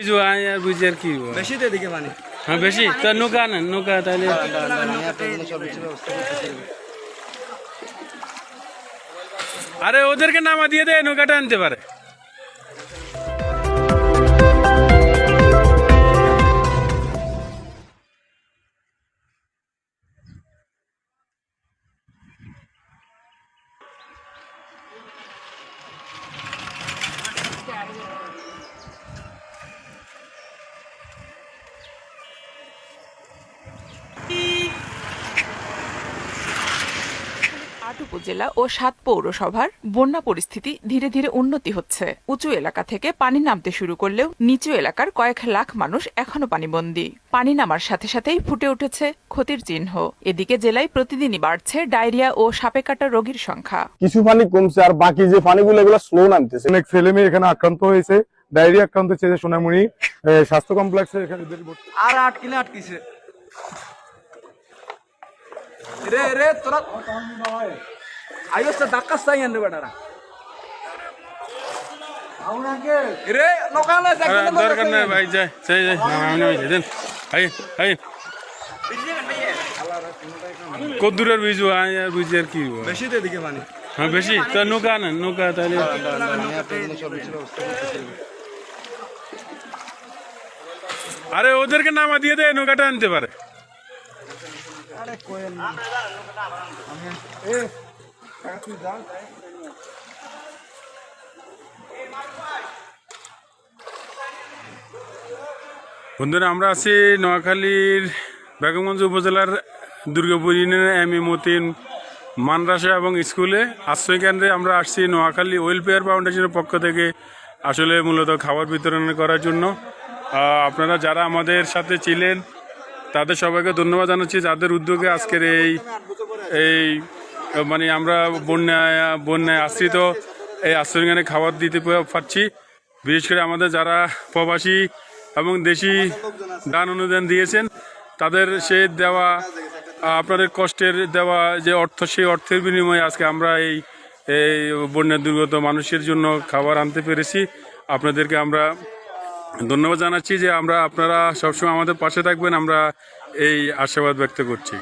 বুঝব আয় আর বুঝি আর কি বলব। বেশি তো এদিকে পানি হ্যাঁ বেশি তো নৌকা নেন নৌকা তাহলে আরে ওদেরকে নামা দিয়ে দে নৌকাটা আনতে পারে আট উপজেলা ও সাত পৌরসভার বন্যা পরিস্থিতি ধীরে ধীরে উন্নতি হচ্ছে। উঁচু এলাকা থেকে পানি নামতে শুরু করলেও নিচু এলাকার কয়েক লাখ মানুষ এখনও পানিবন্দী। পানি নামার সাথে সাথেই ফুটে উঠেছে ক্ষতির চিহ্ন। এদিকে জেলায় প্রতিদিনই বাড়ছে ডায়রিয়া ও সাপে কাটা রোগীর সংখ্যা। কিছু পানি কমছে আর বাকি যে পানিগুলো এগুলো স্লো নামতেছে। অনেক ছেলে মেয়ে এখানে আক্রান্ত হয়েছে ডায়রিয়া আক্রান্ত হয়েছে সোনামুড়ি স্বাস্থ্য কমপ্লেক্সে এখানে আর আটকিলে আটকিছে। রে রে তোরা তো ডাক্কাস তাই আনবে বেটারা। রে নকালে দরকার নাই ভাই যাই যাই যাই নামা আমি দেন আই আই কত দূরের আয় আর কি বেশি তো এদিকে পানি হ্যাঁ বেশি তো নৌকা নেন নৌকা তাহলে। আরে ওদেরকে নামা দিয়ে দে নৌকাটা আনতে পারে। বন্ধুরা, আমরা আছি নোয়াখালীর বেগমগঞ্জ উপজেলার দুর্গাপুর ইউনিয়নের এম এ মতিন মানরাসা এবং স্কুলে। আশ্রয় কেন্দ্রে আমরা আসছি নোয়াখালী ওয়েলফেয়ার ফাউন্ডেশনের পক্ষ থেকে আসলে মূলত খাবার বিতরণ করার জন্য। আপনারা যারা আমাদের সাথে ছিলেন তাদের সবাইকে ধন্যবাদ জানাচ্ছি, যাদের উদ্যোগে আজকের এই এই মানে আমরা বন্যায় বন্যায় আশ্রিত এই আশ্রয়খানে খাবার দিতে পারছি। বিশেষ করে আমাদের যারা প্রবাসী এবং দেশি দান অনুদান দিয়েছেন, তাদের সে দেওয়া, আপনাদের কষ্টের দেওয়া যে অর্থ, সেই অর্থের বিনিময়ে আজকে আমরা এই এই বন্যা দুর্গত মানুষের জন্য খাবার আনতে পেরেছি। আপনাদেরকে আমরা ধন্যবাদ জানাচ্ছি যে আমরা আপনারা সবসময় আমাদের পাশে থাকবেন। আমরা এই আশাবাদ ব্যক্ত করছি।